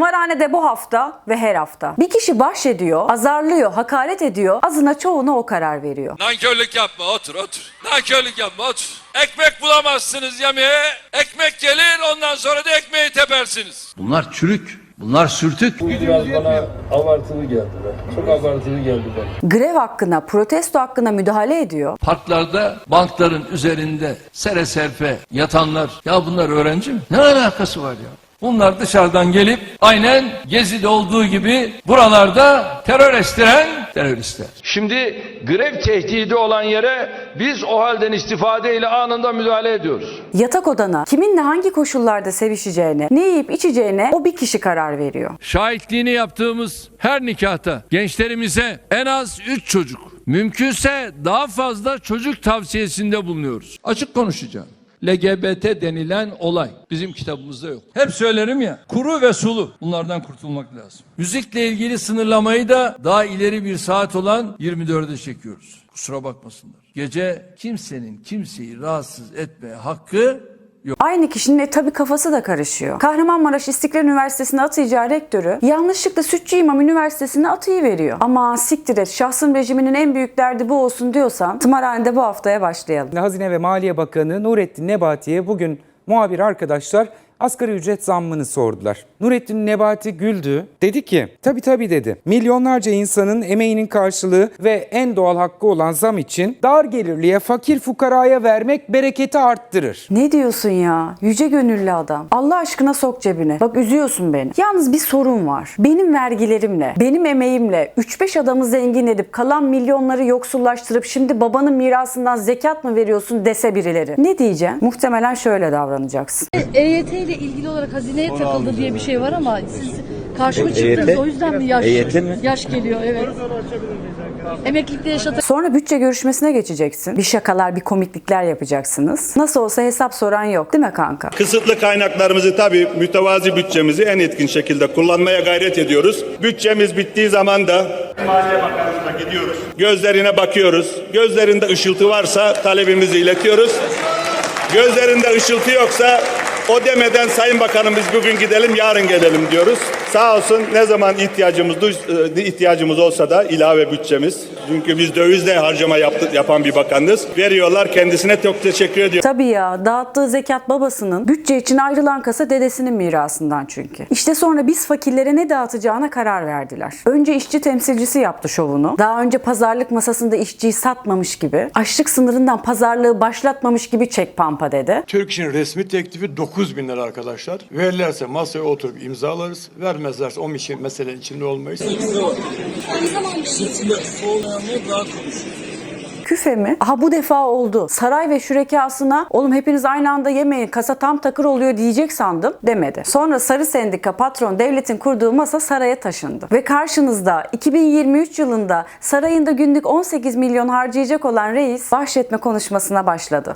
Tımarhanede bu hafta ve her hafta. Bir kişi bahşediyor, azarlıyor, hakaret ediyor, azına çoğuna o karar veriyor. Nankörlük yapma otur otur. Nankörlük yapma otur. Ekmek bulamazsınız yemeğe. Ekmek gelir ondan sonra da ekmeği tepersiniz. Bunlar çürük, bunlar sürtük. Biraz bana abartılı geldi be. Çok abartılı geldi bana. Grev hakkına, protesto hakkına müdahale ediyor. Parklarda bankların üzerinde sere serpe yatanlar. Ya bunlar öğrenci mi? Ne alakası var ya? Bunlar dışarıdan gelip aynen Gezi'de olduğu gibi buralarda terör estiren teröristler. Şimdi grev tehdidi olan yere biz o halden istifadeyle anında müdahale ediyoruz. Yatak odana kiminle hangi koşullarda sevişeceğine, ne yiyip içeceğine o bir kişi karar veriyor. Şahitliğini yaptığımız her nikahta gençlerimize en az 3 çocuk, mümkünse daha fazla çocuk tavsiyesinde bulunuyoruz. Açık konuşacağım. LGBT denilen olay bizim kitabımızda yok. Hep söylerim ya kuru ve sulu bunlardan kurtulmak lazım. Müzikle ilgili sınırlamayı da daha ileri bir saat olan 24'e çekiyoruz. Kusura bakmasınlar. Gece kimsenin kimseyi rahatsız etmeye hakkı Aynı kişinin e, tabi kafası da karışıyor. Kahramanmaraş İstiklal Üniversitesi'ne atayacağı rektörü yanlışlıkla Sütçü İmam Üniversitesi'ne atayıveriyor. Ama siktir et şahsım rejiminin en büyük derdi bu olsun diyorsan tımarhanede bu haftaya başlayalım. Hazine ve Maliye Bakanı Nurettin Nebati'ye bugün muhabir arkadaşlar asgari ücret zammını sordular. Nurettin Nebati güldü. Dedi ki tabi tabi dedi. Milyonlarca insanın emeğinin karşılığı ve en doğal hakkı olan zam için dar gelirliye fakir fukaraya vermek bereketi arttırır. Ne diyorsun ya? Yüce gönüllü adam. Allah aşkına sok cebine. Bak üzüyorsun beni. Yalnız bir sorun var. Benim vergilerimle, benim emeğimle 3-5 adamı zengin edip kalan milyonları yoksullaştırıp şimdi babanın mirasından zekat mı veriyorsun dese birileri. Ne diyeceksin? Muhtemelen şöyle davranacaksın. EYT ile ilgili olarak hazineye takıldı diye bir şey var ama siz karşıma çıktınız. O yüzden mi yaş, yaş geliyor? Evet. Emeklilikte yaşadık. Sonra bütçe görüşmesine geçeceksin. Bir şakalar, bir komiklikler yapacaksınız. Nasıl olsa hesap soran yok değil mi kanka? Kısıtlı kaynaklarımızı tabii mütevazi bütçemizi en etkin şekilde kullanmaya gayret ediyoruz. Bütçemiz bittiği zaman da Maliye Bakanlığı'na gidiyoruz. Gözlerine bakıyoruz. Gözlerinde ışıltı varsa talebimizi iletiyoruz. Gözlerinde ışıltı yoksa o demeden Sayın Bakanım biz bugün gidelim yarın gelelim diyoruz. Sağ olsun ne zaman ihtiyacımız e, ihtiyacımız olsa da ilave bütçemiz. Çünkü biz dövizle harcama yaptı, yapan bir bakanız. Veriyorlar kendisine çok teşekkür ediyorum. Tabii ya dağıttığı zekat babasının, bütçe için ayrılan kasa dedesinin mirasından çünkü. İşte sonra biz fakirlere ne dağıtacağına karar verdiler. Önce işçi temsilcisi yaptı şovunu. Daha önce pazarlık masasında işçiyi satmamış gibi, açlık sınırından pazarlığı başlatmamış gibi çek pampa dedi. Türk İş'in resmi teklifi 9 bin lira arkadaşlar. Verirlerse masaya oturup imzalarız. Vermezlerse o için mesele içinde olmayız. Küfe mi? Aha bu defa oldu. Saray ve şürekasına oğlum hepiniz aynı anda yemeyin kasa tam takır oluyor diyecek sandım demedi. Sonra Sarı Sendika patron devletin kurduğu masa saraya taşındı. Ve karşınızda 2023 yılında sarayında günlük 18 milyon harcayacak olan reis bahşetme konuşmasına başladı.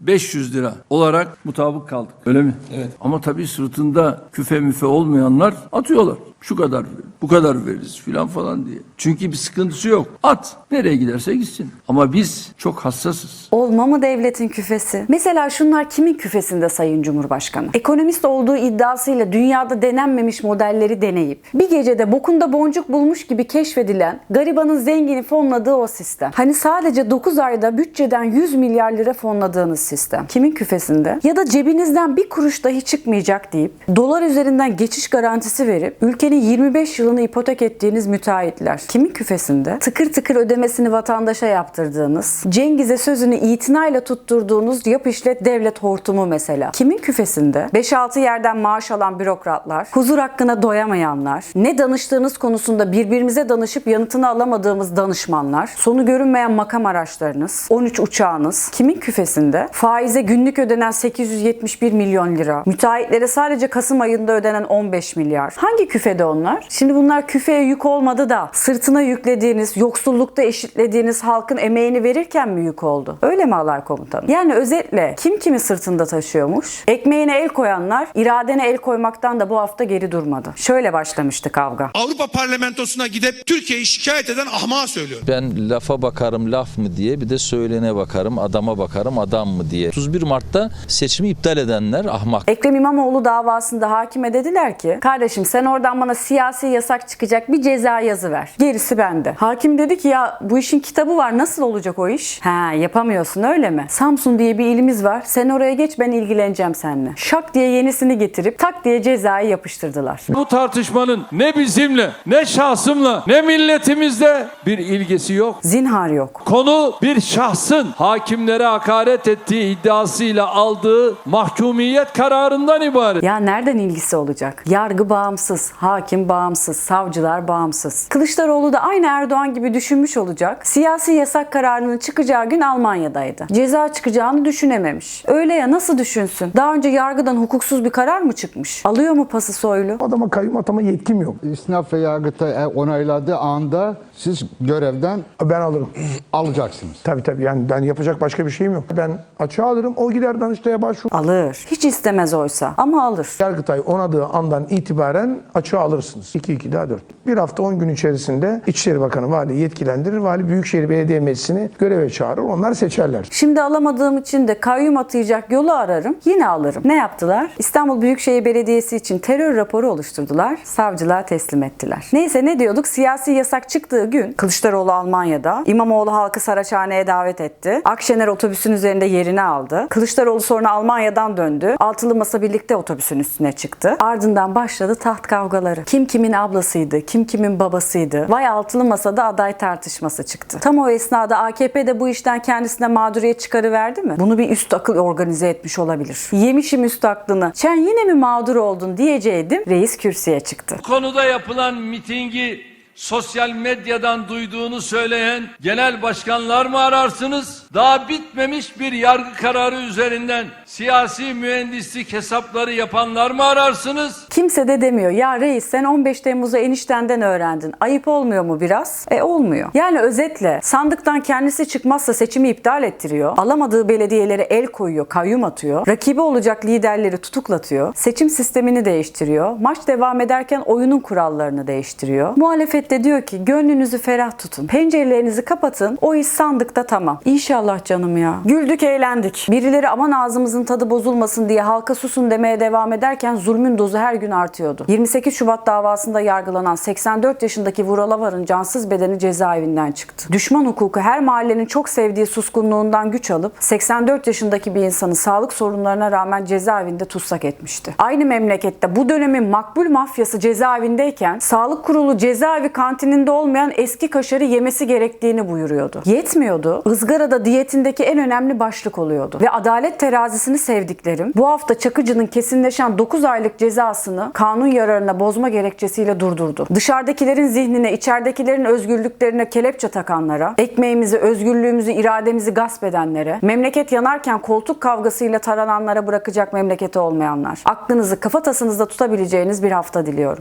8500 lira olarak mutabık kaldık. Öyle mi? Evet. Ama tabii sırtında küfe müfe olmayanlar atıyorlar. Şu kadar ver, bu kadar veririz filan falan diye. Çünkü bir sıkıntısı yok. At. Nereye giderse gitsin. Ama biz çok hassasız. Olma mı devletin küfesi? Mesela şunlar kimin küfesinde Sayın Cumhurbaşkanı? Ekonomist olduğu iddiasıyla dünyada denenmemiş modelleri deneyip bir gecede bokunda boncuk bulmuş gibi keşfedilen garibanın zengini fonladığı o sistem. Hani sadece 9 ayda bütçeden 100 milyar lira fonladığınız sistem. Kimin küfesinde? Ya da cebinizden bir kuruş dahi çıkmayacak deyip dolar üzerinden geçiş garantisi verip ülkenin 25 yılını ipotek ettiğiniz müteahhitler. Kimin küfesinde? Tıkır tıkır ödemesini vatandaşa yaptırdığınız, Cengiz'e sözünü itinayla tutturduğunuz yap işlet devlet hortumu mesela. Kimin küfesinde? 5-6 yerden maaş alan bürokratlar, huzur hakkına doyamayanlar, ne danıştığınız konusunda birbirimize danışıp yanıtını alamadığımız danışmanlar, sonu görünmeyen makam araçlarınız, 13 uçağınız, kimin küfesinde? Faize günlük ödenen 871 milyon lira, müteahhitlere sadece Kasım ayında ödenen 15 milyar. Hangi küfede onlar? Şimdi bunlar küfeye yük olmadı da sırtına yüklediğiniz, yoksullukta eşitlediğiniz halkın emeğini verirken mi yük oldu? Öyle mi alay komutanım? Yani özetle kim kimi sırtında taşıyormuş? Ekmeğine el koyanlar iradene el koymaktan da bu hafta geri durmadı. Şöyle başlamıştı kavga. Avrupa Parlamentosu'na gidip Türkiye'yi şikayet eden ahmağa söylüyorum. Ben lafa bakarım laf mı diye bir de söylene bakarım adama bakarım adam mı diye. 31 Mart'ta seçimi iptal edenler ahmak. Ekrem İmamoğlu davasında hakime dediler ki kardeşim sen oradan bana siyasi yasak çıkacak bir ceza yazı ver. Gerisi bende. Hakim dedi ki ya bu işin kitabı var nasıl olacak o iş? Ha yapamıyorsun öyle mi? Samsun diye bir ilimiz var. Sen oraya geç ben ilgileneceğim seninle. Şak diye yenisini getirip tak diye cezayı yapıştırdılar. Bu tartışmanın ne bizimle, ne şahsımla, ne milletimizle bir ilgisi yok. Zinhar yok. Konu bir şahsın hakimlere hakaret ettiği iddiasıyla aldığı mahkumiyet kararından ibaret. Ya nereden ilgisi olacak? Yargı bağımsız, hakim bağımsız, savcılar bağımsız. Kılıçdaroğlu da aynı Erdoğan gibi düşünmüş olacak. Siyasi yasak kararının çıkacağı gün Almanya'daydı. Ceza çıkacağını düşünememiş. Öyle ya nasıl düşünsün? Daha önce yargıdan hukuksuz bir karar mı çıkmış? Alıyor mu pası soylu? Adama kayyum atama yetkim yok. İsnaf ve Yargıtay onayladığı anda siz görevden Ben alırım. alacaksınız. Tabii tabii yani ben yapacak başka bir şeyim yok. Ben açığa alırım. O gider Danıştay'a başvurur. Alır. Hiç istemez oysa ama alır. Yargıtay onadığı andan itibaren açığa alırsınız. 2-2 daha 4. Bir hafta 10 gün içerisinde İçişleri Bakanı vali yetkilendirir. Vali Büyükşehir Belediye Meclisi'ni göreve çağırır. Onlar seçerler. Şimdi alamadığım için de kayyum atayacak yolu ararım. Yine alırım. Ne yaptılar? İstanbul Büyükşehir Belediyesi için terör raporu oluşturdular. Savcılığa teslim ettiler. Neyse ne diyorduk? Siyasi yasak çıktığı gün Kılıçdaroğlu Almanya'da. İmamoğlu halkı Saraçhane'ye davet etti. Akşener otobüsün üzerinde yerini aldı. Kılıçdaroğlu sonra Almanya'dan döndü. Altılı masa birlikte otobüsün üstüne çıktı. Ardından başladı taht kavgaları. Kim kimin ablasıydı, kim kimin babasıydı. Vay altılı masada aday tartışması çıktı. Tam o esnada AKP de bu işten kendisine mağduriyet çıkarıverdi mi? Bunu bir üst akıl organize etmiş olabilir. Yemişim üst aklını. Sen yine mi mağdur oldun diyeceydim. Reis kürsüye çıktı. Bu konuda yapılan mitingi sosyal medyadan duyduğunu söyleyen genel başkanlar mı ararsınız? Daha bitmemiş bir yargı kararı üzerinden siyasi mühendislik hesapları yapanlar mı ararsınız? Kimse de demiyor ya reis sen 15 Temmuz'u eniştenden öğrendin. Ayıp olmuyor mu biraz? E olmuyor. Yani özetle sandıktan kendisi çıkmazsa seçimi iptal ettiriyor. Alamadığı belediyelere el koyuyor, kayyum atıyor. Rakibi olacak liderleri tutuklatıyor. Seçim sistemini değiştiriyor. Maç devam ederken oyunun kurallarını değiştiriyor. Muhalefet de diyor ki gönlünüzü ferah tutun. Pencerelerinizi kapatın. O iş sandıkta tamam. İnşallah canım ya. Güldük eğlendik. Birileri aman ağzımızın tadı bozulmasın diye halka susun demeye devam ederken zulmün dozu her gün artıyordu. 28 Şubat davasında yargılanan 84 yaşındaki Vural Avar'ın cansız bedeni cezaevinden çıktı. Düşman hukuku her mahallenin çok sevdiği suskunluğundan güç alıp 84 yaşındaki bir insanı sağlık sorunlarına rağmen cezaevinde tutsak etmişti. Aynı memlekette bu dönemin makbul mafyası cezaevindeyken sağlık kurulu cezaevi kantininde olmayan eski kaşarı yemesi gerektiğini buyuruyordu. Yetmiyordu. ızgarada diyetindeki en önemli başlık oluyordu. Ve adalet terazisini sevdiklerim bu hafta Çakıcı'nın kesinleşen 9 aylık cezasını kanun yararına bozma gerekçesiyle durdurdu. Dışarıdakilerin zihnine, içeridekilerin özgürlüklerine kelepçe takanlara, ekmeğimizi, özgürlüğümüzü, irademizi gasp edenlere, memleket yanarken koltuk kavgasıyla tarananlara bırakacak memleketi olmayanlar. Aklınızı kafatasınızda tutabileceğiniz bir hafta diliyorum.